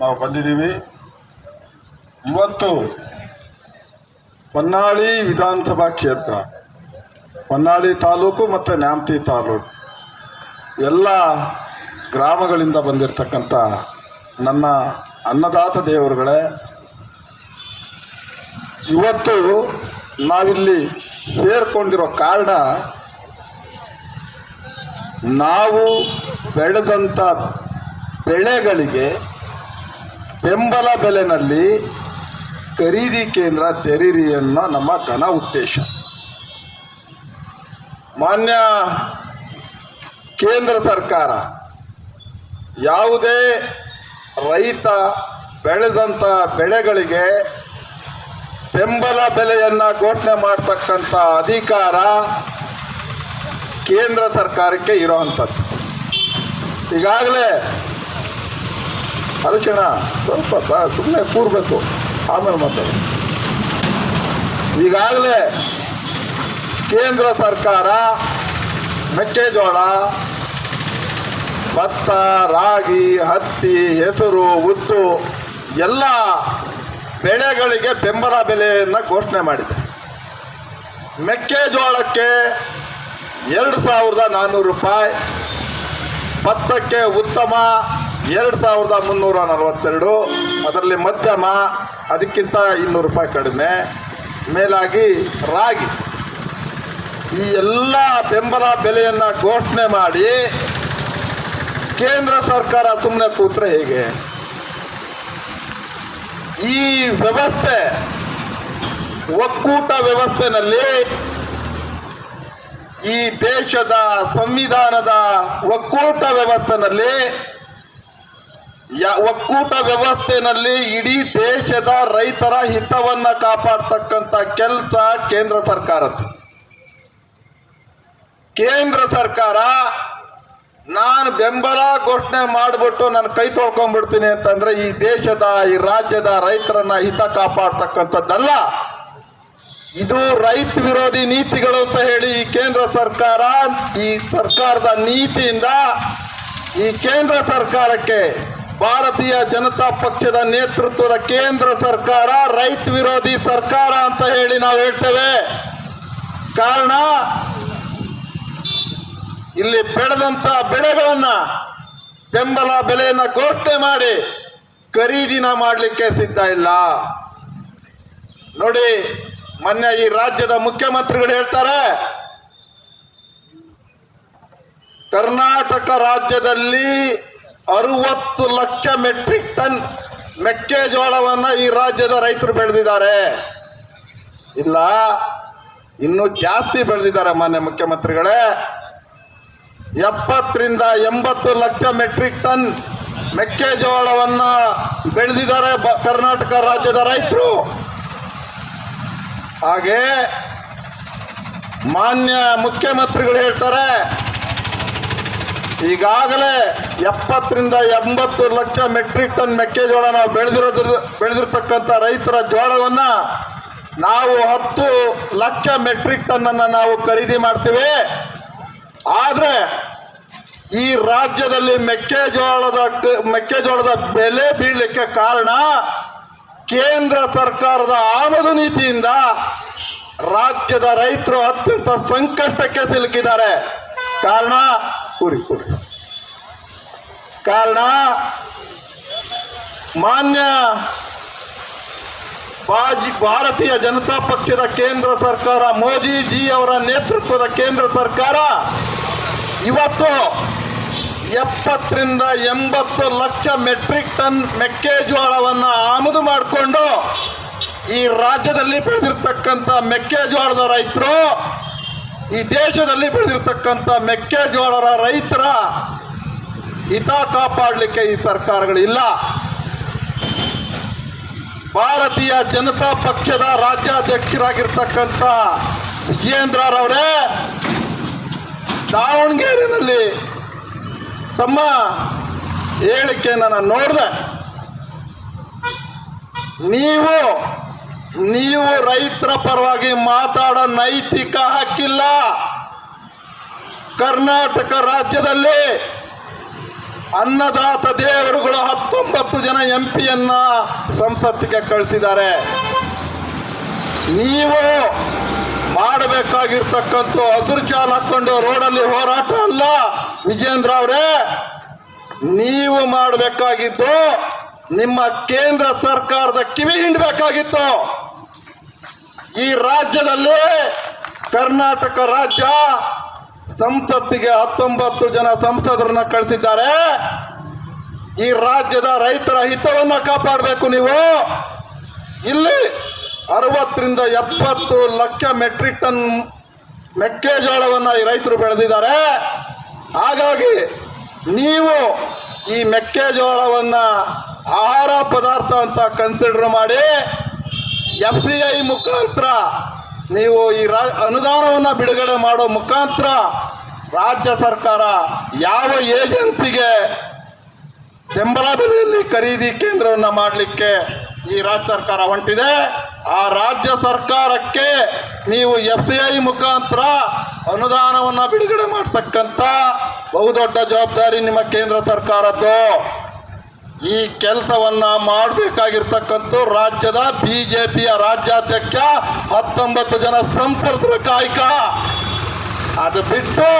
ನಾವು ಬಂದಿದ್ದೀವಿ. ಇವತ್ತು ಹೊನ್ನಾಳಿ ವಿಧಾನಸಭಾ ಕ್ಷೇತ್ರ, ಹೊನ್ನಾಳಿ ತಾಲೂಕು ಮತ್ತು ನ್ಯಾಮತಿ ತಾಲೂಕು, ಎಲ್ಲ ಗ್ರಾಮಗಳಿಂದ ಬಂದಿರತಕ್ಕಂಥ ನನ್ನ ಅನ್ನದಾತ ದೇವರುಗಳೇ, ಇವತ್ತು ನಾವಿಲ್ಲಿ ಸೇರಿಕೊಂಡಿರೋ ಕಾರಣ ನಾವು ಬೆಳೆದಂಥ ಬೆಳೆಗಳಿಗೆ ಬೆಂಬಲ ಬೆಲೆನಲ್ಲಿ ಖರೀದಿ ಕೇಂದ್ರ ತೆರೀರಿ ಅನ್ನೋ ನಮ್ಮ ಘನ ಉದ್ದೇಶ. ಮಾನ್ಯ ಕೇಂದ್ರ ಸರ್ಕಾರ, ಯಾವುದೇ ರೈತ ಬೆಳೆದಂಥ ಬೆಳೆಗಳಿಗೆ ಬೆಂಬಲ ಬೆಲೆಯನ್ನು ಘೋಷಣೆ ಮಾಡ್ತಕ್ಕಂಥ ಅಧಿಕಾರ ಕೇಂದ್ರ ಸರ್ಕಾರಕ್ಕೆ ಇರೋವಂಥದ್ದು ಈಗಾಗಲೇ ಅಲಕ್ಷಣ ಸ್ವಲ್ಪ ಸುಮ್ಮನೆ ಕೂರಬೇಕು. ಆಮೇಲೆ ಮಾತಾಡಿ. ಈಗಾಗಲೇ ಕೇಂದ್ರ ಸರ್ಕಾರ ಮೆಕ್ಕೆಜೋಳ, ಭತ್ತ, ರಾಗಿ, ಹತ್ತಿ, ಹೆಸರು ಉದ್ದು ಎಲ್ಲ ಬೆಳೆಗಳಿಗೆ ಬೆಂಬಲ ಬೆಲೆಯನ್ನು ಘೋಷಣೆ ಮಾಡಿದೆ. ಮೆಕ್ಕೆಜೋಳಕ್ಕೆ ಎರಡು ಸಾವಿರದ ನಾನ್ನೂರು ರೂಪಾಯಿ, ಭತ್ತಕ್ಕೆ ಉತ್ತಮ ಎರಡು ಸಾವಿರದ ಮುನ್ನೂರ ನಲವತ್ತೆರಡು. ಅದರಲ್ಲಿ ಮಧ್ಯಮ, ಅದಕ್ಕಿಂತ ಇನ್ನೂರು ರೂಪಾಯಿ ಕಡಿಮೆ. ಮೇಲಾಗಿ ರಾಗಿ. ಈ ಎಲ್ಲ ಬೆಂಬಲ ಬೆಲೆಯನ್ನು ಘೋಷಣೆ ಮಾಡಿ ಕೇಂದ್ರ ಸರ್ಕಾರ ಸುಮ್ಮನೆ ಕೂತ್ರೆ ಹೇಗೆ? ಈ ವ್ಯವಸ್ಥೆ, ಒಕ್ಕೂಟ ವ್ಯವಸ್ಥೆನಲ್ಲಿ ಈ ದೇಶದ ಸಂವಿಧಾನದ ಒಕ್ಕೂಟ ವ್ಯವಸ್ಥೆನಲ್ಲಿ ಒಕ್ಕೂಟ ವ್ಯವಸ್ಥೆನಲ್ಲಿ ಇಡೀ ದೇಶದ ರೈತರ ಹಿತವನ್ನ ಕಾಪಾಡ್ತಕ್ಕಂಥ ಕೆಲಸ ಕೇಂದ್ರ ಸರ್ಕಾರದ್ದು. ಕೇಂದ್ರ ಸರ್ಕಾರ, ನಾನು ಬೆಂಬಲ ಘೋಷಣೆ ಮಾಡಿಬಿಟ್ಟು ನಾನು ಕೈ ತೊಳ್ಕೊಂಡ್ಬಿಡ್ತೀನಿ ಅಂತಂದ್ರೆ ಈ ದೇಶದ, ಈ ರಾಜ್ಯದ ರೈತರನ್ನ ಹಿತ ಕಾಪಾಡ್ತಕ್ಕಂಥದ್ದಲ್ಲ. ಇದು ರೈತ ವಿರೋಧಿ ನೀತಿಗಳು ಅಂತ ಹೇಳಿ ಈ ಕೇಂದ್ರ ಸರ್ಕಾರ, ಈ ಸರ್ಕಾರದ ನೀತಿಯಿಂದ ಈ ಕೇಂದ್ರ ಸರ್ಕಾರಕ್ಕೆ ಭಾರತೀಯ ಜನತಾ ಪಕ್ಷದ ನೇತೃತ್ವದ ಕೇಂದ್ರ ಸರ್ಕಾರ, ರೈತ ವಿರೋಧಿ ಸರ್ಕಾರ ಅಂತ ಹೇಳಿ ನಾವು ಹೇಳ್ತೇವೆ. ಕಾರಣ, ಇಲ್ಲಿ ಬೆಳೆದಂತ ಬೆಳೆಗಳನ್ನ ಬೆಂಬಲ ಬೆಲೆಯನ್ನ ಘೋಷಣೆ ಮಾಡಿ ಖರೀದಿನ ಮಾಡಲಿಕ್ಕೆ ಸಿದ್ಧ ಇಲ್ಲ. ನೋಡಿ, ಮೊನ್ನೆ ಈ ರಾಜ್ಯದ ಮುಖ್ಯಮಂತ್ರಿಗಳು ಹೇಳ್ತಾರೆ, ಕರ್ನಾಟಕ ರಾಜ್ಯದಲ್ಲಿ ಅರುವತ್ತು ಲಕ್ಷ ಮೆಟ್ರಿಕ್ ಟನ್ ಮೆಕ್ಕೆಜೋಳವನ್ನ ಈ ರಾಜ್ಯದ ರೈತರು ಬೆಳೆದಿದ್ದಾರೆ. ಇಲ್ಲ, ಇನ್ನೂ ಜಾಸ್ತಿ ಬೆಳೆದಿದ್ದಾರೆ ಮಾನ್ಯ ಮುಖ್ಯಮಂತ್ರಿಗಳೇ. ಎಪ್ಪತ್ತರಿಂದ ಎಂಬತ್ತು ಲಕ್ಷ ಮೆಟ್ರಿಕ್ ಟನ್ ಮೆಕ್ಕೆಜೋಳವನ್ನ ಬೆಳೆದಿದ್ದಾರೆ ಕರ್ನಾಟಕ ರಾಜ್ಯದ ರೈತರು. ಹಾಗೆ ಮಾನ್ಯ ಮುಖ್ಯಮಂತ್ರಿಗಳು ಹೇಳ್ತಾರೆ ಈಗಾಗಲೇ ಎಪ್ಪತ್ತರಿಂದ ಎಂಬತ್ತು ಲಕ್ಷ ಮೆಟ್ರಿಕ್ ಟನ್ ಮೆಕ್ಕೆಜೋಳ ನಾವು ಬೆಳೆದಿರೋದ್ರ, ಬೆಳೆದಿರ್ತಕ್ಕಂಥ ರೈತರ ಜೋಳವನ್ನ ನಾವು ಹತ್ತು ಲಕ್ಷ ಮೆಟ್ರಿಕ್ ಟನ್ನನ್ನು ನಾವು ಖರೀದಿ ಮಾಡ್ತೀವಿ. ಆದರೆ ಈ ರಾಜ್ಯದಲ್ಲಿ ಮೆಕ್ಕೆಜೋಳದ ಮೆಕ್ಕೆಜೋಳದ ಬೆಲೆ ಬೀಳಲಿಕ್ಕೆ ಕಾರಣ ಕೇಂದ್ರ ಸರ್ಕಾರದ ಆಮದು ನೀತಿಯಿಂದ ರಾಜ್ಯದ ರೈತರು ಅತ್ಯಂತ ಸಂಕಷ್ಟಕ್ಕೆ ಸಿಲುಕಿದ್ದಾರೆ. ಕಾರಣ ಕೂರಿ ಕೂರಿ. ಕಾರಣ, ಮಾನ್ಯ ಭಾರತೀಯ ಜನತಾ ಪಕ್ಷದ ಕೇಂದ್ರ ಸರ್ಕಾರ, ಮೋದಿಜಿ ಅವರ ನೇತೃತ್ವದ ಕೇಂದ್ರ ಸರ್ಕಾರ, ಇವತ್ತು ಎಪ್ಪತ್ತರಿಂದ ಎಂಬತ್ತು ಲಕ್ಷ ಮೆಟ್ರಿಕ್ ಟನ್ ಮೆಕ್ಕೆಜೋಳವನ್ನು ಆಮದು ಮಾಡಿಕೊಂಡು ಈ ರಾಜ್ಯದಲ್ಲಿ ಬೆಳೆದಿರ್ತಕ್ಕಂಥ ಮೆಕ್ಕೆಜೋಳದ ರೈತರು ಈ ದೇಶದಲ್ಲಿ ಬೆಳೆದಿರ್ತಕ್ಕಂಥ ಮೆಕ್ಕೆಜೋಳರ ರೈತರ ಹಿತ ಕಾಪಾಡಲಿಕ್ಕೆ ಈ ಸರ್ಕಾರಗಳಿಲ್ಲ. ಭಾರತೀಯ ಜನತಾ ಪಕ್ಷದ ರಾಜ್ಯಾಧ್ಯಕ್ಷರಾಗಿರ್ತಕ್ಕಂಥ ವಿಜಯೇಂದ್ರರವರೇ ದಾವಣಗೆರೆಯಲ್ಲಿ ತಮ್ಮ ಹೇಳಿಕೆಯನ್ನು ನಾನು ನೋಡಿದೆ. ನೀವು ನೀವು ರೈತರ ಪರವಾಗಿ ಮಾತಾಡೋ ನೈತಿಕ ಹಕ್ಕಿಲ್ಲ. ಕರ್ನಾಟಕ ರಾಜ್ಯದಲ್ಲಿ ಅನ್ನದಾತ ದೇವರುಗಳು ಹತ್ತೊಂಬತ್ತು ಜನ ಎಂ ಪಿಯನ್ನ ಸಂಸತ್ತಿಗೆ ಕಳಿಸಿದ್ದಾರೆ. ನೀವು ಮಾಡಬೇಕಾಗಿರ್ತಕ್ಕಂಥ ಹಸಿರು ಚಾಲ್ ಹಾಕೊಂಡು ರೋಡಲ್ಲಿ ಹೋರಾಟ ಅಲ್ಲ. ವಿಜೇಂದ್ರ ಅವರೇ, ನೀವು ಮಾಡಬೇಕಾಗಿದ್ದು ನಿಮ್ಮ ಕೇಂದ್ರ ಸರ್ಕಾರದ ಕಿವಿ ಹಿಂಡಬೇಕಾಗಿತ್ತು. ಈ ರಾಜ್ಯದಲ್ಲಿ ಕರ್ನಾಟಕ ರಾಜ್ಯ ಸಂಸತ್ತಿಗೆ ಹತ್ತೊಂಬತ್ತು ಜನ ಸಂಸದರನ್ನ ಕಳಿಸಿದ್ದಾರೆ. ಈ ರಾಜ್ಯದ ರೈತರ ಹಿತವನ್ನ ಕಾಪಾಡಬೇಕು ನೀವು. ಇಲ್ಲಿ ಅರವತ್ತರಿಂದ ಎಪ್ಪತ್ತು ಲಕ್ಷ ಮೆಟ್ರಿಕ್ ಟನ್ ಮೆಕ್ಕೆಜೋಳವನ್ನು ಈ ರೈತರು ಬೆಳೆದಿದ್ದಾರೆ. ಹಾಗಾಗಿ ನೀವು ಈ ಮೆಕ್ಕೆಜೋಳವನ್ನು ಆಹಾರ ಪದಾರ್ಥ ಅಂತ ಕನ್ಸಿಡರ್ ಮಾಡಿ ಎಫ್ ಸಿ ಐ ಮುಖಾಂತರ ನೀವು ಈ ರಾ, ಅನುದಾನವನ್ನು ಬಿಡುಗಡೆ ಮಾಡೋ ಮುಖಾಂತರ ರಾಜ್ಯ ಸರ್ಕಾರ ಯಾವ ಏಜೆನ್ಸಿಗೆ ಬೆಂಬಲ ಬೆಲೆಯಲ್ಲಿ ಖರೀದಿ ಕೇಂದ್ರವನ್ನು ಮಾಡಲಿಕ್ಕೆ ಈ ರಾಜ್ಯ ಸರ್ಕಾರ ಹೊಂಟಿದೆ, ಆ ರಾಜ್ಯ ಸರ್ಕಾರಕ್ಕೆ ನೀವು ಎಫ್ ಸಿ ಐ ಮುಖಾಂತರ ಅನುದಾನವನ್ನು ಬಿಡುಗಡೆ ಮಾಡ್ತಕ್ಕಂಥ ಬಹುದೊಡ್ಡ ಜವಾಬ್ದಾರಿ ನಿಮ್ಮ ಕೇಂದ್ರ ಸರ್ಕಾರದ್ದು. ಈ ಕೆಲಸವನ್ನು ಮಾಡಬೇಕಾಗಿರ್ತಕ್ಕಂಥ ರಾಜ್ಯದ ಬಿಜೆಪಿಯ ರಾಜ್ಯಾಧ್ಯಕ್ಷ, ಹತ್ತೊಂಬತ್ತು ಜನ ಸಂಸದರ ಕಾಯಕ. ಅದು ಬಿಟ್ಟು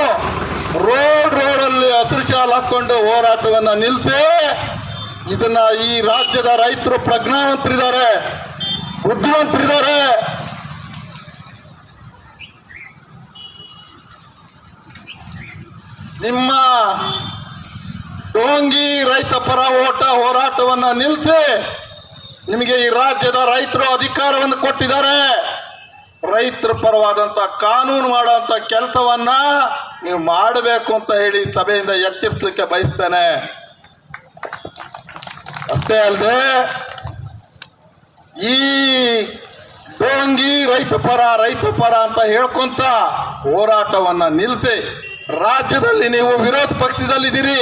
ರೋಡ್ ರೋಡಲ್ಲಿ ಹಸಿರು ಹಾಕ್ಕೊಂಡು ಹೋರಾಟವನ್ನ ನಿಲ್ಲಿಸಿ ಇದನ್ನ ಈ ರಾಜ್ಯದ ರೈತರು ಪ್ರಜ್ಞಾವಂತರಿದ್ದಾರೆ, ಬುದ್ಧಿವಂತರಿದ್ದಾರೆ. ನಿಮ್ಮ ಡೋಂಗಿ ರೈತ ಪರ ಓಟ ಹೋರಾಟವನ್ನು ನಿಲ್ಲಿಸಿ ನಿಮಗೆ ಈ ರಾಜ್ಯದ ರೈತರು ಅಧಿಕಾರವನ್ನು ಕೊಟ್ಟಿದ್ದಾರೆ. ರೈತರ ಪರವಾದಂಥ ಕಾನೂನು ಮಾಡುವಂಥ ಕೆಲಸವನ್ನ ನೀವು ಮಾಡಬೇಕು ಅಂತ ಹೇಳಿ ಸಭೆಯಿಂದ ಎಚ್ಚರಿಸಲಿಕ್ಕೆ ಬಯಸ್ತೇನೆ. ಅಷ್ಟೇ ಅಲ್ಲದೆ ಈ ಡೋಂಗಿ ರೈತ ಪರ ರೈತ ಪರ ಅಂತ ಹೇಳ್ಕೊಂತ ಹೋರಾಟವನ್ನು ನಿಲ್ಲಿಸಿ ರಾಜ್ಯದಲ್ಲಿ ನೀವು ವಿರೋಧ ಪಕ್ಷದಲ್ಲಿದ್ದೀರಿ.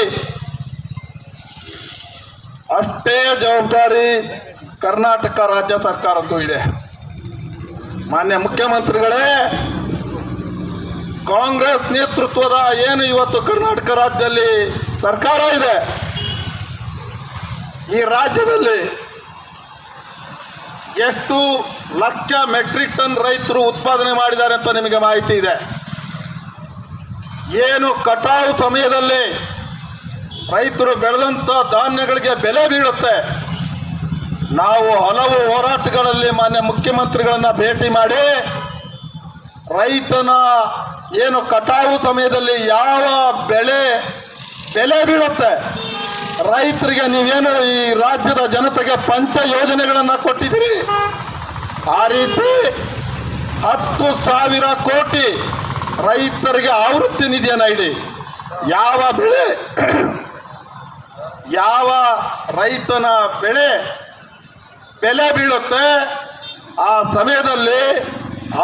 ಅಷ್ಟೇ ಜವಾಬ್ದಾರಿ ಕರ್ನಾಟಕ ರಾಜ್ಯ ಸರ್ಕಾರದ್ದು ಇದೆ. ಮಾನ್ಯ ಮುಖ್ಯಮಂತ್ರಿಗಳೇ, ಕಾಂಗ್ರೆಸ್ ನೇತೃತ್ವದ ಏನು ಇವತ್ತು ಕರ್ನಾಟಕ ರಾಜ್ಯದಲ್ಲಿ ಸರ್ಕಾರ ಇದೆ? ಈ ರಾಜ್ಯದಲ್ಲಿ ಎಷ್ಟು ಲಕ್ಷ ಮೆಟ್ರಿಕ್ ಟನ್ ರೈತರು ಉತ್ಪಾದನೆ ಮಾಡಿದ್ದಾರೆ ಅಂತ ನಿಮಗೆ ಮಾಹಿತಿ ಇದೆ. ಏನು ಕಟಾವು ಸಮಯದಲ್ಲಿ ರೈತರು ಬೆಳೆದಂಥ ಧಾನ್ಯಗಳಿಗೆ ಬೆಲೆ ಬೀಳುತ್ತೆ? ನಾವು ಹಲವು ಹೋರಾಟಗಳಲ್ಲಿ ಮಾನ್ಯ ಮುಖ್ಯಮಂತ್ರಿಗಳನ್ನು ಭೇಟಿ ಮಾಡಿ ರೈತನ ಏನು ಕಟಾವು ಸಮಯದಲ್ಲಿ ಯಾವ ಬೆಳೆ ಬೆಲೆ ಬೀಳುತ್ತೆ? ರೈತರಿಗೆ ನೀವೇನು ಈ ರಾಜ್ಯದ ಜನತೆಗೆ ಪಂಚ ಯೋಜನೆಗಳನ್ನು ಕೊಟ್ಟಿದ್ದೀರಿ? ಆ ರೀತಿ ಹತ್ತು ಸಾವಿರ ಕೋಟಿ ರೈತರಿಗೆ ಆವೃತ್ತಿ ನಿಧಿಯನ್ನು ಇಡಿ. ಯಾವ ಬೆಳೆ, ಯಾವ ರೈತನ ಬೆಳೆ ಬೆಲೆ ಬೀಳುತ್ತೆ, ಆ ಸಮಯದಲ್ಲಿ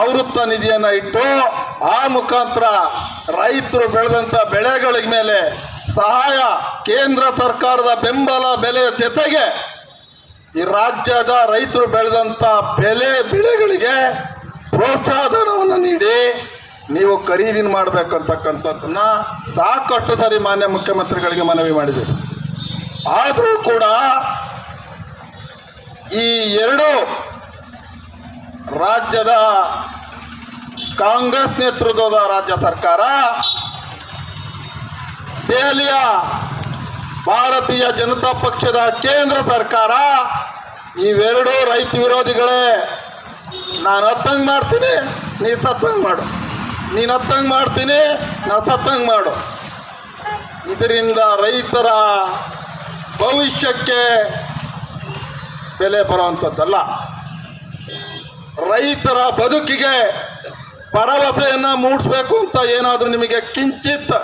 ಆವೃತ್ತ ನಿಧಿಯನ್ನು ಇಟ್ಟು, ಆ ಮುಖಾಂತರ ರೈತರು ಬೆಳೆದಂಥ ಬೆಳೆಗಳ ಮೇಲೆ ಸಹಾಯ, ಕೇಂದ್ರ ಸರ್ಕಾರದ ಬೆಂಬಲ ಬೆಲೆಯ ಜೊತೆಗೆ ಈ ರಾಜ್ಯದ ರೈತರು ಬೆಳೆದಂಥ ಬೆಲೆ ಬೆಳೆಗಳಿಗೆ ಪ್ರೋತ್ಸಾಹಧನವನ್ನು ನೀಡಿ. ನೀವು ಖರೀದಿ ಮಾಡಬೇಕಂತಕ್ಕಂಥದ್ದನ್ನ ಸಾಕಷ್ಟು ಸರಿ ಮಾನ್ಯ ಮುಖ್ಯಮಂತ್ರಿಗಳಿಗೆ ಮನವಿ ಮಾಡಿದೆ ಆದರೂ ಕೂಡ ಈ ಎರಡು ರಾಜ್ಯದ ಕಾಂಗ್ರೆಸ್ ನೇತೃತ್ವದ ರಾಜ್ಯ ಸರ್ಕಾರ ದೆಹಲಿಯ ಭಾರತೀಯ ಜನತಾ ಪಕ್ಷದ ಕೇಂದ್ರ ಸರ್ಕಾರ, ಇವೆರಡೂ ರೈತ ವಿರೋಧಿಗಳೇ. ನಾನು ಅತ್ತಂಗ್ ಮಾಡ್ತೀನಿ, ನೀ ಸತ್ತಂಗೆ ಮಾಡು. ನೀನು ಹತ್ತಂಗೆ ಮಾಡ್ತೀನಿ, ನಾನು ಸತ್ತಂಗೆ ಮಾಡು. ಇದರಿಂದ ರೈತರ ಭವಿಷ್ಯಕ್ಕೆ ಬೆಲೆ ಬರುವಂಥದ್ದಲ್ಲ ರೈತರ ಬದುಕಿಗೆ ಭರವಸೆಯನ್ನು ಮೂಡಿಸ್ಬೇಕು ಅಂತ ಏನಾದರೂ ನಿಮಗೆ ಕಿಂಚಿತ್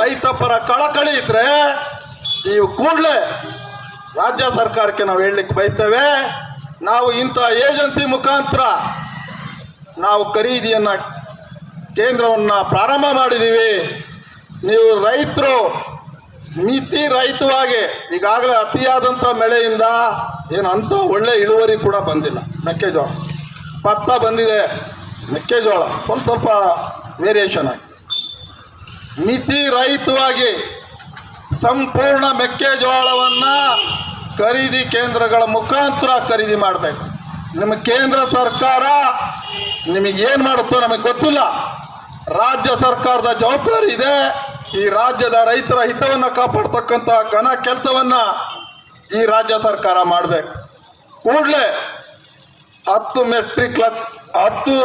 ರೈತ ಪರ ಕಳಕಳಿ ಇದ್ರೆ ನೀವು ಕೂಡಲೇ ರಾಜ್ಯ ಸರ್ಕಾರಕ್ಕೆ ನಾವು ಹೇಳಲಿಕ್ಕೆ ಬಯಸ್ತೇವೆ. ನಾವು ಇಂಥ ಏಜೆನ್ಸಿ ಮುಖಾಂತರ ನಾವು ಖರೀದಿಯನ್ನು ಕೇಂದ್ರವನ್ನು ಪ್ರಾರಂಭ ಮಾಡಿದ್ದೀವಿ ನೀವು ರೈತರು, ಮಿತಿ ರೈತವಾಗಿ ಈಗಾಗಲೇ ಅತಿಯಾದಂಥ ಮಳೆಯಿಂದ ಏನು ಅಂಥ ಒಳ್ಳೆ ಇಳುವರಿ ಕೂಡ ಬಂದಿಲ್ಲ. ಮೆಕ್ಕೆಜೋಳ. ಪತ್ತ ಬಂದಿದೆ. ಮೆಕ್ಕೆಜೋಳ. ಸ್ವಲ್ಪ ಸ್ವಲ್ಪ ವೇರಿಯೇಷನ್ ಆಗಿ. ಮಿತಿ ರೈತವಾಗಿ ಸಂಪೂರ್ಣ ಮೆಕ್ಕೆಜೋಳವನ್ನು ಖರೀದಿ ಕೇಂದ್ರಗಳ ಮುಖಾಂತರ ಖರೀದಿ ಮಾಡಬೇಕು. ನಿಮ್ಮ ಕೇಂದ್ರ ಸರ್ಕಾರ ನಿಮಗೇನು ಮಾಡುತ್ತೋ ನಮಗೆ ಗೊತ್ತಿಲ್ಲ. ರಾಜ್ಯ ಸರ್ಕಾರದ ಜವಾಬ್ದಾರಿ ಇದೆ. ಈ ರಾಜ್ಯದ ರೈತರ ಹಿತವನ್ನು ಕಾಪಾಡ್ತಕ್ಕಂಥ ಘನ ಕೆಲಸವನ್ನ ಈ ರಾಜ್ಯ ಸರ್ಕಾರ ಮಾಡಬೇಕು. ಕೂಡಲೇ ಹತ್ತು ಮೆಟ್ರಿಕ್ ಹತ್ತು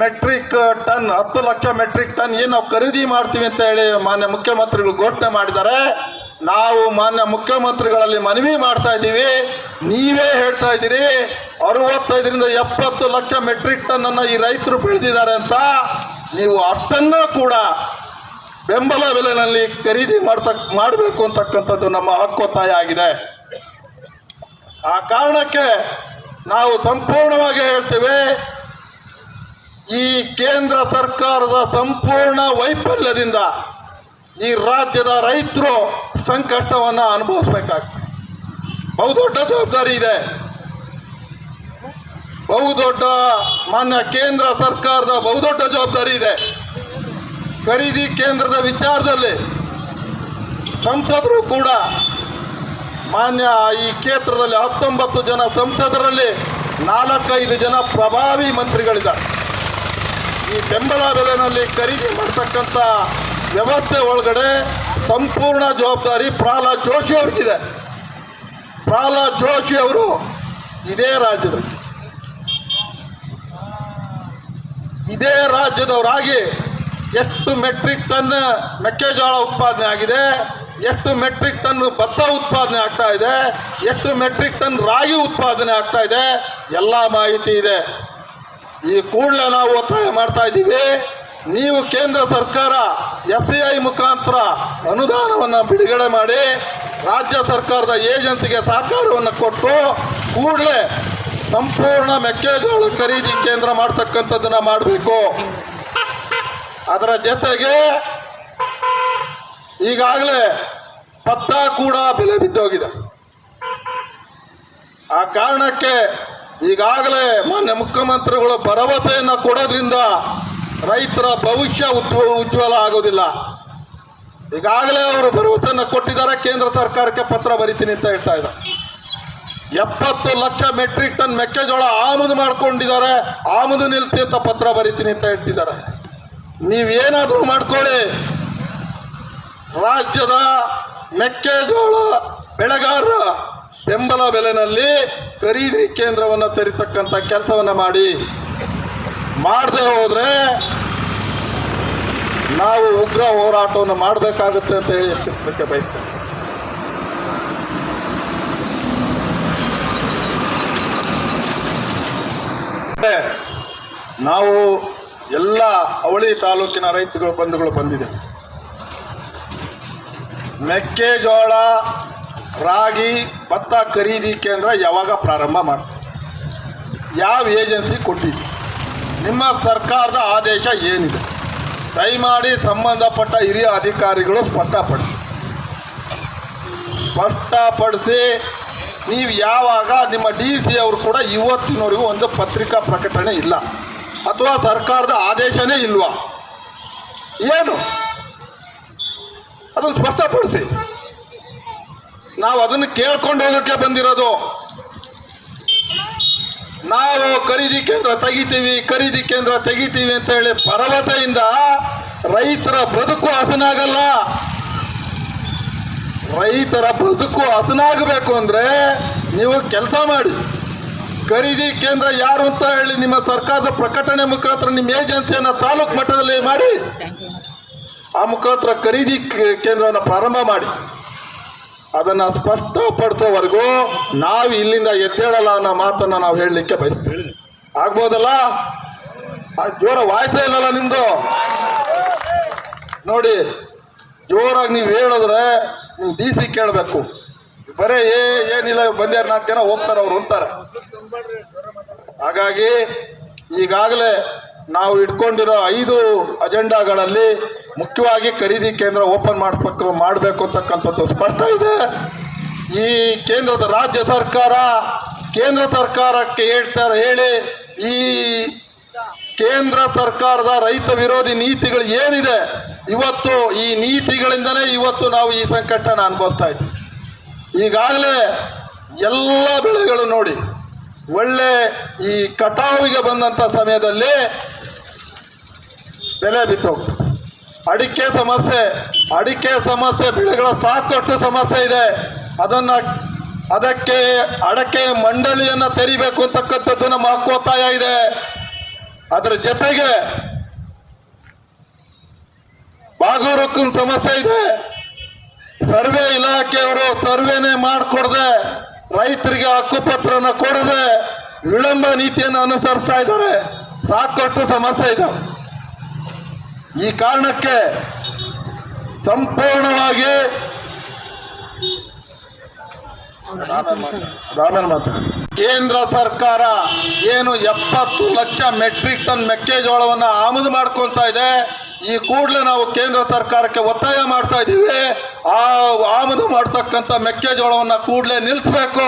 ಮೆಟ್ರಿಕ್ ಟನ್ ಹತ್ತು ಲಕ್ಷ ಮೆಟ್ರಿಕ್ ಟನ್ ಏನು ನಾವು ಖರೀದಿ ಮಾಡ್ತೀವಿ ಅಂತ ಹೇಳಿ ಮಾನ್ಯ ಮುಖ್ಯಮಂತ್ರಿಗಳು ಘೋಷಣೆ ಮಾಡಿದ್ದಾರೆ. ನಾವು ಮಾನ್ಯ ಮುಖ್ಯಮಂತ್ರಿಗಳಲ್ಲಿ ಮನವಿ ಮಾಡ್ತಾ ಇದ್ದೀವಿ. ನೀವೇ ಹೇಳ್ತಾ ಇದ್ದೀರಿ, ಅರವತ್ತೈದರಿಂದ ಎಪ್ಪತ್ತು ಲಕ್ಷ ಮೆಟ್ರಿಕ್ ಟನ್ ಅನ್ನ ಈ ರೈತರು ಬೆಳೆದಿದ್ದಾರೆ ಅಂತ. ನೀವು ಅಷ್ಟನ್ನು ಕೂಡ ಬೆಂಬಲ ಬೆಲೆನಲ್ಲಿ ಖರೀದಿ ಮಾಡ್ತಕ್, ಮಾಡಬೇಕು ಅಂತಕ್ಕಂಥದ್ದು ನಮ್ಮ ಹಕ್ಕೊತ್ತಾಯ ಆಗಿದೆ. ಆ ಕಾರಣಕ್ಕೆ ನಾವು ಸಂಪೂರ್ಣವಾಗಿ ಹೇಳ್ತೇವೆ, ಈ ಕೇಂದ್ರ ಸರ್ಕಾರದ ಸಂಪೂರ್ಣ ವೈಫಲ್ಯದಿಂದ ಈ ರಾಜ್ಯದ ರೈತರು ಸಂಕಷ್ಟವನ್ನು ಅನುಭವಿಸ್ಬೇಕಾಗ್ತದೆ. ಬಹುದೊಡ್ಡ ಜವಾಬ್ದಾರಿ ಇದೆ. ಬಹುದೊಡ್ಡ ಮಾನ್ಯ ಕೇಂದ್ರ ಸರ್ಕಾರದ ಬಹುದೊಡ್ಡ ಜವಾಬ್ದಾರಿ ಇದೆ. ಖರೀದಿ ಕೇಂದ್ರದ ವಿಚಾರದಲ್ಲಿ ಸಂಸದರು ಕೂಡ ಮಾನ್ಯ ಈ ಕ್ಷೇತ್ರದಲ್ಲಿ ಹತ್ತೊಂಬತ್ತು ಜನ ಸಂಸದರಲ್ಲಿ ನಾಲ್ಕೈದು ಜನ ಪ್ರಭಾವಿ ಮಂತ್ರಿಗಳಿದ್ದಾರೆ. ಈ ಬೆಂಬಲ ಬೆಲೆನಲ್ಲಿ ಖರೀದಿ ಮಾಡ್ತಕ್ಕಂಥ ವ್ಯವಸ್ಥೆ ಒಳಗಡೆ ಸಂಪೂರ್ಣ ಜವಾಬ್ದಾರಿ ಪ್ರಹ್ಲಾದ್ ಜೋಶಿ ಅವ್ರಿಗಿದೆ. ಪ್ರಹ್ಲಾದ್ ಜೋಶಿ ಅವರು ಇದೇ ರಾಜ್ಯದ ಇದೇ ರಾಜ್ಯದವರಾಗಿ ಎಷ್ಟು ಮೆಟ್ರಿಕ್ ಟನ್ ಮೆಕ್ಕೆಜೋಳ ಉತ್ಪಾದನೆ ಆಗಿದೆ, ಎಷ್ಟು ಮೆಟ್ರಿಕ್ ಟನ್ ಭತ್ತ ಉತ್ಪಾದನೆ ಆಗ್ತಾ ಇದೆ, ಎಷ್ಟು ಮೆಟ್ರಿಕ್ ಟನ್ ರಾಗಿ ಉತ್ಪಾದನೆ ಆಗ್ತಾ ಇದೆ, ಎಲ್ಲ ಮಾಹಿತಿ ಇದೆ. ಈ ಕೂಡಲೇ ನಾವು ಒತ್ತಾಯ ಮಾಡ್ತಾ ಇದ್ದೀವಿ, ನೀವು ಕೇಂದ್ರ ಸರ್ಕಾರ ಎಫ್ ಸಿ ಐ ಮುಖಾಂತರ ಅನುದಾನವನ್ನು ಬಿಡುಗಡೆ ಮಾಡಿ, ರಾಜ್ಯ ಸರ್ಕಾರದ ಏಜೆನ್ಸಿಗೆ ಸಹಕಾರವನ್ನು ಕೊಟ್ಟು ಕೂಡಲೇ ಸಂಪೂರ್ಣ ಮೆಕ್ಕೆಜೋಳ ಖರೀದಿ ಕೇಂದ್ರ ಮಾಡ್ತಕ್ಕಂಥದ್ದನ್ನ ಮಾಡಬೇಕು. ಅದರ ಜೊತೆಗೆ ಈಗಾಗಲೇ ಭತ್ತ ಕೂಡ ಬೆಲೆ ಬಿದ್ದೋಗಿದೆ. ಆ ಕಾರಣಕ್ಕೆ ಈಗಾಗಲೇ ಮಾನ್ಯ ಮುಖ್ಯಮಂತ್ರಿಗಳು ಭರವಸೆಯನ್ನು ಕೊಡೋದ್ರಿಂದ ರೈತರ ಭವಿಷ್ಯ ಉಜ್ವ ಉಜ್ವಲ ಆಗೋದಿಲ್ಲ. ಈಗಾಗಲೇ ಅವರು ಭರವಸೆಯನ್ನು ಕೊಟ್ಟಿದ್ದಾರೆ, ಕೇಂದ್ರ ಸರ್ಕಾರಕ್ಕೆ ಪತ್ರ ಬರಿತೀನಿ ಅಂತ ಹೇಳ್ತಾ ಇದ್ದಾರೆ. ಎಪ್ಪತ್ತು ಲಕ್ಷ ಮೆಟ್ರಿಕ್ ಟನ್ ಮೆಕ್ಕೆಜೋಳ ಆಮದು ಮಾಡ್ಕೊಂಡಿದ್ದಾರೆ. ಆಮದು ನಿಲ್ತಿ ಅಂತ ಪತ್ರ ಬರಿತೀನಿ ಅಂತ ಹೇಳ್ತಿದ್ದಾರೆ. ನೀವೇನಾದರೂ ಮಾಡ್ಕೊಳ್ಳಿ. ರಾಜ್ಯದ ಮೆಕ್ಕೆಜೋಳ ಬೆಳೆಗಾರರ ಬೆಂಬಲ ಬೆಲೆನಲ್ಲಿ ಖರೀದಿ ಕೇಂದ್ರವನ್ನು ತೆರಿತಕ್ಕಂಥ ಕೆಲಸವನ್ನು ಮಾಡಿ. ಮಾಡದೆ ಹೋದರೆ ನಾವು ಉಗ್ರ ಹೋರಾಟವನ್ನು ಮಾಡಬೇಕಾಗುತ್ತೆ ಅಂತ ಹೇಳಿ ಎತ್ತಿಸ್ಲಿಕ್ಕೆ ಬಯಸ್ತೇನೆ. ನಾವು ಎಲ್ಲ ಅವಳಿ ತಾಲೂಕಿನ ರೈತರು ಬಂಧುಗಳು ಬಂದಿದೆ ಮೆಕ್ಕೆಜೋಳ, ರಾಗಿ, ಭತ್ತ ಖರೀದಿ ಕೇಂದ್ರ ಯಾವಾಗ ಪ್ರಾರಂಭ ಮಾಡ್ತೀವಿ? ಯಾವ ಏಜೆನ್ಸಿ ಕೊಟ್ಟಿದೆ ನಿಮ್ಮ ಸರ್ಕಾರದ ಆದೇಶ ಏನಿದೆ? ದಯಮಾಡಿ ಸಂಬಂಧಪಟ್ಟ ಹಿರಿಯ ಅಧಿಕಾರಿಗಳು ಸ್ಪಷ್ಟಪಡಿಸಿ. ಸ್ಪಷ್ಟಪಡಿಸಿ ನೀವು ಯಾವಾಗ ನಿಮ್ಮ ಡಿ ಸಿ ಅವರು ಕೂಡ ಇವತ್ತಿನವರೆಗೂ ಒಂದು ಪತ್ರಿಕಾ ಪ್ರಕಟಣೆ ಇಲ್ಲ. ಅಥವಾ ಸರ್ಕಾರದ ಆದೇಶನೇ ಇಲ್ವಾ? ಏನು? ಅದನ್ನು ಸ್ಪಷ್ಟಪಡಿಸಿ. ನಾವು ಅದನ್ನು ಕೇಳ್ಕೊಂಡು ಹೋಗೋಕ್ಕೆ ಬಂದಿರೋದು. ನಾವು ಖರೀದಿ ಕೇಂದ್ರ ತೆಗಿತೀವಿ, ಖರೀದಿ ಕೇಂದ್ರ ತೆಗಿತೀವಿ ಅಂತ ಹೇಳಿ ಭರವಸೆಯಿಂದ ರೈತರ ಬದುಕು ಹಸನಾಗಲ್ಲ. ರೈತರ ಬದುಕು ಹಸನಾಗಬೇಕು ಅಂದರೆ ನೀವು ಕೆಲಸ ಮಾಡಿ. ಖರೀದಿ ಕೇಂದ್ರ ಯಾರು ಅಂತ ಹೇಳಿ ನಿಮ್ಮ ಸರ್ಕಾರದ ಪ್ರಕಟಣೆ ಮುಖಾಂತರ ನಿಮ್ಮ ಏಜೆನ್ಸಿಯನ್ನು ತಾಲೂಕು ಮಟ್ಟದಲ್ಲಿ ಮಾಡಿ. ಆ ಮುಖಾಂತರ ಖರೀದಿ ಕೇಂದ್ರವನ್ನು ಪ್ರಾರಂಭ ಮಾಡಿ. ಅದನ್ನು ಸ್ಪಷ್ಟಪಡಿಸೋವರೆಗೂ ನಾವು ಇಲ್ಲಿಂದ ಎದ್ದೇಳಲ್ಲ ಅನ್ನೋ ಮಾತನ್ನು ನಾವು ಹೇಳಲಿಕ್ಕೆ ಬಯಸ್ತೀವಿ. ಆಗ್ಬೋದಲ್ಲ? ಜೋರ ವಾಯ್ಸೇ ಇಲ್ಲಲ್ಲ ನಿಮ್ಮದು ನೋಡಿ ಜೋರಾಗಿ ನೀವು ಹೇಳಿದ್ರೆ ನೀವು ಡಿ ಸಿ ಕೇಳಬೇಕು. ಬರೇ ಏ, ಏನಿಲ್ಲ ಬಂದ್ಯಾರ ನಾಲ್ಕು ಜನ ಹೋಗ್ತಾರೆ ಅವ್ರು ಅಂತಾರೆ. ಹಾಗಾಗಿ ಈಗಾಗಲೇ ನಾವು ಇಟ್ಕೊಂಡಿರೋ ಐದು ಅಜೆಂಡಾಗಳಲ್ಲಿ ಮುಖ್ಯವಾಗಿ ಖರೀದಿ ಕೇಂದ್ರ ಓಪನ್ ಮಾಡಬೇಕು ಮಾಡಬೇಕು ಅಂತಕ್ಕಂಥದ್ದು ಸ್ಪಷ್ಟ ಇದೆ. ಈ ಕೇಂದ್ರದ ರಾಜ್ಯ ಸರ್ಕಾರ, ಕೇಂದ್ರ ಸರ್ಕಾರಕ್ಕೆ ಹೇಳ್ತಾರೆ, ಹೇಳಿ, ಈ ಕೇಂದ್ರ ಸರ್ಕಾರದ ರೈತ ವಿರೋಧಿ ನೀತಿಗಳು ಏನಿದೆ ಇವತ್ತು ಈ ನೀತಿಗಳಿಂದನೇ ಇವತ್ತು ನಾವು ಈ ಸಂಕಟನ ಅನುಭವಿಸ್ತಾ ಇದ್ದೀವಿ ಈಗಾಗಲೇ ಎಲ್ಲ ಬೆಳೆಗಳು ನೋಡಿ, ಒಳ್ಳೆ ಈ ಕಟಾವಿಗೆ ಬಂದಂಥ ಸಮಯದಲ್ಲಿ ಬೆಲೆ ಬಿತ್ತೋಗ್ತದೆ ಅಡಿಕೆ ಸಮಸ್ಯೆ ಅಡಿಕೆ ಸಮಸ್ಯೆ, ಬೆಳೆಗಳ ಸಾಕಷ್ಟು ಸಮಸ್ಯೆ ಇದೆ. ಅದನ್ನು ಅದಕ್ಕೆ ಅಡಕೆ ಮಂಡಳಿಯನ್ನು ತೆರಿಬೇಕು ಅಂತಕ್ಕಂಥದ್ದು ನಮ್ಮ ಹಕ್ಕೋತ್ತಾಯ ಇದೆ. ಅದರ ಜೊತೆಗೆ ಬಾಗೂರಕ್ಕನ ಸಮಸ್ಯೆ ಇದೆ. ಸರ್ವೆ ಇಲಾಖೆಯವರು ಸರ್ವೆನೇ ಮಾಡಿಕೊಡದೆ, ರೈತರಿಗೆ ಹಕ್ಕುಪತ್ರನ ಕೊಡದೆ, ವಿಳಂಬ ನೀತಿಯನ್ನು ಅನುಸರಿಸ್ತಾ ಇದ್ದಾರೆ. ಸಾಕಷ್ಟು ಸಮಸ್ಯೆ ಇದೆ. ಈ ಕಾರಣಕ್ಕೆ ಸಂಪೂರ್ಣವಾಗಿ ಕೇಂದ್ರ ಸರ್ಕಾರ ಏನು ಎಪ್ಪತ್ತು ಲಕ್ಷ ಮೆಟ್ರಿಕ್ ಟನ್ ಮೆಕ್ಕೆಜೋಳವನ್ನು ಆಮದು ಮಾಡ್ಕೊಳ್ತಾ ಇದೆ. ಈ ಕೂಡಲೇ ನಾವು ಕೇಂದ್ರ ಸರ್ಕಾರಕ್ಕೆ ಒತ್ತಾಯ ಮಾಡ್ತಾ ಇದ್ದೀವಿ. ಆ ಆಮದು ಮಾಡ್ತಕ್ಕಂಥ ಮೆಕ್ಕೆಜೋಳವನ್ನು ಕೂಡಲೇ ನಿಲ್ಲಿಸಬೇಕು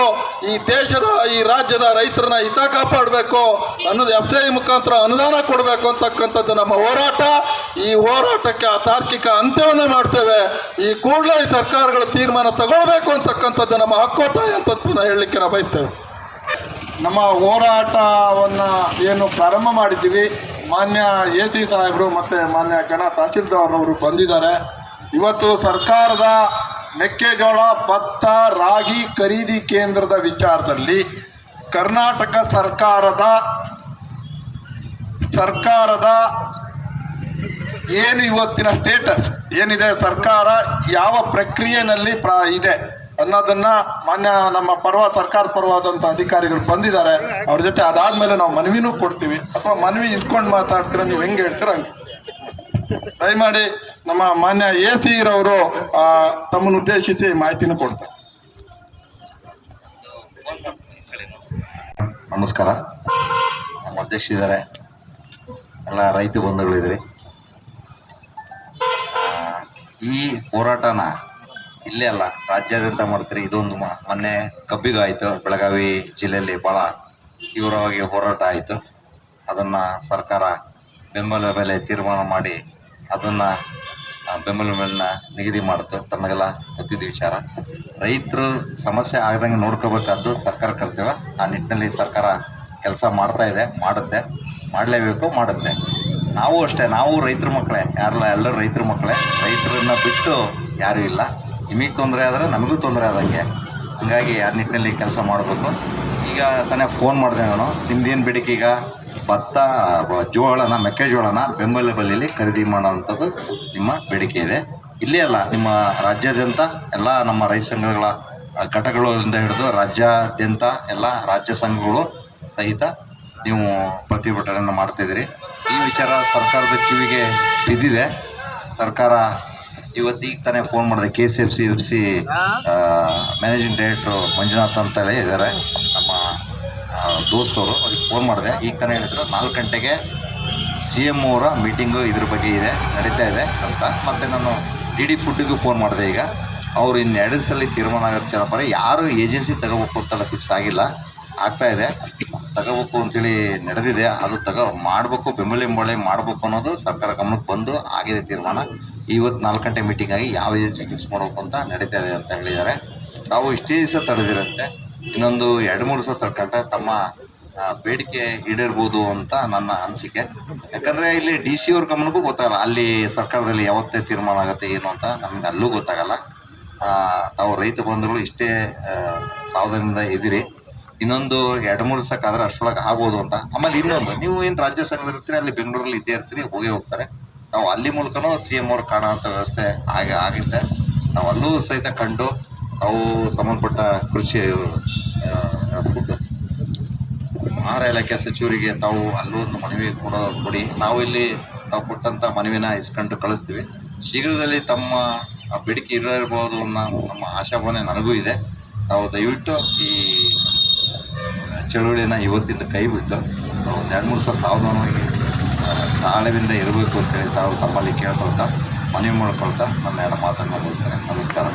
ಈ ದೇಶದ, ಈ ರಾಜ್ಯದ ರೈತರನ್ನ ಹಿತ ಕಾಪಾಡಬೇಕು. ಅನ್ನೋದು ಎಫ್ ಐ ಮುಖಾಂತರ ಅನುದಾನ ಕೊಡಬೇಕು ಅಂತಕ್ಕಂಥದ್ದು ನಮ್ಮ ಹೋರಾಟ. ಈ ಹೋರಾಟಕ್ಕೆ ಆ ತಾರ್ಕಿಕ ಅಂತ್ಯವನ್ನು ಮಾಡ್ತೇವೆ. ಈ ಕೂಡಲೇ ಈ ಸರ್ಕಾರಗಳು ತೀರ್ಮಾನ ತಗೊಳ್ಬೇಕು ಅಂತಕ್ಕಂಥದ್ದು ನಮ್ಮ ಹಕ್ಕೋತಾಯ ಅಂತ ಹೇಳಲಿಕ್ಕೆ ನಾವು ಬಯಸ್ತೇವೆ. ನಮ್ಮ ಹೋರಾಟವನ್ನು ಏನು ಪ್ರಾರಂಭ ಮಾಡಿದ್ದೀವಿ. ಮಾನ್ಯ ಎ ಸಿ ಸಾಹೇಬರು ಮತ್ತು ಮಾನ್ಯ ಗಣ ತಹಶೀಲ್ದಾರ್ರವರು ಬಂದಿದ್ದಾರೆ. ಇವತ್ತು ಸರ್ಕಾರದ ಮೆಕ್ಕೆಜೋಳ, ಭತ್ತ, ರಾಗಿ ಖರೀದಿ ಕೇಂದ್ರದ ವಿಚಾರದಲ್ಲಿ ಕರ್ನಾಟಕ ಸರ್ಕಾರದ ಸರ್ಕಾರದ ಏನು ಇವತ್ತಿನ ಸ್ಟೇಟಸ್ ಏನಿದೆ ಸರ್ಕಾರ? ಯಾವ ಪ್ರಕ್ರಿಯೆಯಲ್ಲಿ ಪ್ರ ಇದೆ? ಅನ್ನೋದನ್ನ ಮಾನ್ಯ ನಮ್ಮ ಪರ್ವ ಸರ್ಕಾರ ಪರವಾದಂಥ ಅಧಿಕಾರಿಗಳು ಬಂದಿದ್ದಾರೆ. ಅವ್ರ ಜೊತೆ ಅದಾದ್ಮೇಲೆ ನಾವು ಮನವಿನೂ ಕೊಡ್ತೀವಿ. ಅಥವಾ ಮನವಿ ಇಸ್ಕೊಂಡು ಮಾತಾಡ್ತೀರ ನೀವು ಹೆಂಗೆ ಹೇಳ್ತೀರ ಹಂಗೆ. ದಯಮಾಡಿ ನಮ್ಮ ಮಾನ್ಯ ಎ ಸಿ ರವರು ತಮ್ಮನ್ನು ಉದ್ದೇಶಿಸಿ ಮಾಹಿತಿನೂ ಕೊಡ್ತಾರೆ. ನಮಸ್ಕಾರ. ನಮ್ಮ ಅಧ್ಯಕ್ಷರಿದ್ದಾರೆ ಎಲ್ಲ ರೈತ ಬಂಧುಗಳಿದ್ರಿ. ಈ ಹೋರಾಟನ ಇಲ್ಲೇ ಅಲ್ಲ, ರಾಜ್ಯಾದ್ಯಂತ ಮಾಡ್ತಾರೆ, ಇದೊಂದು ಮೊನ್ನೆ ಕಬ್ಬಿಗಾಯಿತು, ಬೆಳಗಾವಿ ಜಿಲ್ಲೆಯಲ್ಲಿ ಭಾಳ ತೀವ್ರವಾಗಿ ಹೋರಾಟ ಆಯಿತು. ಅದನ್ನು ಸರ್ಕಾರ ಬೆಂಬಲ ಬೆಲೆ ತೀರ್ಮಾನ ಮಾಡಿ ಅದನ್ನು ಬೆಂಬಲ ಬೆಲೆನ ನಿಗದಿ ಮಾಡಿತು. ತಮಗೆಲ್ಲ ಗೊತ್ತಿದ್ದ ವಿಚಾರ. ರೈತರು ಸಮಸ್ಯೆ ಆಗದಂಗೆ ನೋಡ್ಕೋಬೇಕಾದ್ದು ಸರ್ಕಾರ ಕರ್ತವ್ಯ. ಆ ನಿಟ್ಟಿನಲ್ಲಿ ಸರ್ಕಾರ ಕೆಲಸ ಮಾಡ್ತಾ ಇದೆ, ಮಾಡುತ್ತೆ, ಮಾಡಲೇಬೇಕು, ಮಾಡುತ್ತೆ. ನಾವು ಅಷ್ಟೇ, ನಾವು ರೈತರ ಮಕ್ಕಳೇ, ಯಾರಲ್ಲ, ಎಲ್ಲರೂ ರೈತರ ಮಕ್ಕಳೇ. ರೈತರನ್ನ ಬಿಟ್ಟು ಯಾರೂ ಇಲ್ಲ. ನಿಮಗೆ ತೊಂದರೆ ಆದರೆ ನಮಗೂ ತೊಂದರೆ ಆದಂಗೆ. ಹಾಗಾಗಿ ಆ ನಿಟ್ಟಿನಲ್ಲಿ ಕೆಲಸ ಮಾಡಬೇಕು. ಈಗ ತಾನೇ ಫೋನ್ ಮಾಡಿದೆ ನಾನು. ನಿಮ್ದೇನು ಬೇಡಿಕೆ ಈಗ? ಭತ್ತ, ಜೋಳನ, ಮೆಕ್ಕೆಜೋಳನ ಬೆಂಬಲ ಬೆಲೆಯಲ್ಲಿ ಖರೀದಿ ಮಾಡೋವಂಥದ್ದು ನಿಮ್ಮ ಬೇಡಿಕೆ ಇದೆ. ಇಲ್ಲೇ ಅಲ್ಲ, ನಿಮ್ಮ ರಾಜ್ಯಾದ್ಯಂತ ಎಲ್ಲ ನಮ್ಮ ರೈತ ಸಂಘಗಳ ಘಟಕಗಳಿಂದ ಹಿಡಿದು ರಾಜ್ಯಾದ್ಯಂತ ಎಲ್ಲ ರಾಜ್ಯ ಸಂಘಗಳು ಸಹಿತ ನೀವು ಪ್ರತಿಭಟನೆಯನ್ನು ಮಾಡ್ತಿದ್ದೀರಿ. ಈ ವಿಚಾರ ಸರ್ಕಾರದ ಕಿವಿಗೆ ಬಿದ್ದಿದೆ. ಸರ್ಕಾರ ಇವತ್ತೀಗ ತಾನೇ ಫೋನ್ ಮಾಡಿದೆ. K C F C F C managing director Manjunath ಅಂತ ಹೇಳಿ ಇದ್ದಾರೆ ನಮ್ಮ ದೋಸ್ತವರು. ಅವ್ರಿಗೆ ಫೋನ್ ಮಾಡಿದೆ. ಈಗ ತಾನೇ ಹೇಳಿದ್ರು ನಾಲ್ಕು ಗಂಟೆಗೆ ಸಿ ಎಂ ಅವರ ಮೀಟಿಂಗು ಇದ್ರ ಬಗ್ಗೆ ಇದೆ ನಡೀತಾ ಇದೆ ಅಂತ. ಮತ್ತು ನಾನು ಡಿ ಡಿ ಫುಡ್ಡಿಗೂ ಫೋನ್ ಮಾಡಿದೆ ಈಗ. ಅವರು ಇನ್ನು ಎರಡು ಸಲ ತೀರ್ಮಾನ ಆಗೋ ಬರೀ ಯಾರು ಏಜೆನ್ಸಿ ತಗೋಬೇಕು ಅಂತೆಲ್ಲ ಫಿಕ್ಸ್ ಆಗಿಲ್ಲ. ಆಗ್ತಾ ಇದೆ. ತಗೋಬೇಕು ಅಂತೇಳಿ ನಡೆದಿದೆ. ಅದು ತಗೋ ಮಾಡಬೇಕು ಬೆಂಬಲಿಂಬಳೆ ಮಾಡಬೇಕು ಅನ್ನೋದು ಸರ್ಕಾರ ಗಮನಕ್ಕೆ ಬಂದು ಆಗಿದೆ ತೀರ್ಮಾನ. ಇವತ್ತು ನಾಲ್ಕು ಗಂಟೆ ಮೀಟಿಂಗ್ ಆಗಿ ಯಾವ ಏಜೆನ್ಸಿ ಫಿಕ್ಸ್ ಮಾಡಬೇಕು ಅಂತ ನಡೀತಾ ಇದೆ ಅಂತ ಹೇಳಿದ್ದಾರೆ. ತಾವು ಇಷ್ಟೇ ದಿವಸ ತಡೆದಿರಂತೆ ಇನ್ನೊಂದು ಎರಡು ಮೂರು ದಿವಸ ತಡ್ಕೊಂಡ್ರೆ ತಮ್ಮ ಬೇಡಿಕೆ ಈಡೇರ್ಬೋದು ಅಂತ ನನ್ನ ಅನಿಸಿಕೆ. ಯಾಕಂದರೆ ಇಲ್ಲಿ ಡಿ ಸಿ ಅವ್ರ ಗಮನಕ್ಕೂ ಗೊತ್ತಾಗಲ್ಲ. ಅಲ್ಲಿ ಸರ್ಕಾರದಲ್ಲಿ ಯಾವತ್ತೇ ತೀರ್ಮಾನ ಆಗುತ್ತೆ ಏನು ಅಂತ ನಮ್ಗೆ ಅಲ್ಲೂ ಗೊತ್ತಾಗಲ್ಲ. ತಾವು ರೈತ ಬಂಧುಗಳು ಇಷ್ಟೇ ಸಾವಧಾನದಿಂದ ಇದ್ದೀರಿ. ಇನ್ನೊಂದು ಎರಡು ಮೂರು ದಿವಸಕ್ಕಾದ್ರೆ ಅಷ್ಟೊಳಗೆ ಆಗ್ಬೋದು ಅಂತ. ಆಮೇಲೆ ಇನ್ನೊಂದು, ನೀವು ಏನು ರಾಜ್ಯ ಸಂಘದಲ್ಲಿ ಅಲ್ಲಿ ಬೆಂಗಳೂರಲ್ಲಿ ಇದ್ದೇ ಇರ್ತೀರಿ, ಹೋಗೇ ಹೋಗ್ತಾರೆ. ನಾವು ಅಲ್ಲಿ ಮೂಲಕನೂ ಸಿ ಎಂ ಅವ್ರು ಕಾಣೋಂಥ ವ್ಯವಸ್ಥೆ ಹಾಗೆ ಆಗುತ್ತೆ ನಾವು ಅಲ್ಲೂ ಸಹಿತ ಕಂಡು ನಾವು ಸಂಬಂಧಪಟ್ಟ ಕೃಷಿ ಫುಡ್ ಆಹಾರ ಇಲಾಖೆ ಸಚಿವರಿಗೆ ತಾವು ಅಲ್ಲೂ ಒಂದು ಮನವಿ ಕೊಡೋ, ಕೊಡಿ. ನಾವು ಇಲ್ಲಿ ತಾವು ಕೊಟ್ಟಂಥ ಮನವಿನ ಇಸ್ಕೊಂಡು ಕಳಿಸ್ತೀವಿ. ಶೀಘ್ರದಲ್ಲಿ ತಮ್ಮ ಬೇಡಿಕೆ ಇರಬಹುದು ಅನ್ನೋ ನಮ್ಮ ಆಶಾಭಾವನೆ ನನಗೂ ಇದೆ. ತಾವು ದಯವಿಟ್ಟು ಈ ಚಳುವಳಿನ ಇವತ್ತಿಂದ ಕೈ ಬಿಟ್ಟು, ಒಂದು ಎರಡು ಮೂರು ಸಾವಿರ ಸಾವಧಾನವಾಗಿ ತಾಳ್ಮೆಯಿಂದ ಇರಬೇಕು ಅಂತೇಳಿ ತಾವು ತಮ್ಮಲ್ಲಿ ಕೇಳ್ಕೊಳ್ತಾ ಮನವಿ ಮಾಡ್ಕೊಳ್ತಾ ನನ್ನ ಎರಡು ಮಾತನ್ನು ಮುಗಿಸ್ತೇನೆ. ನಮಸ್ಕಾರ.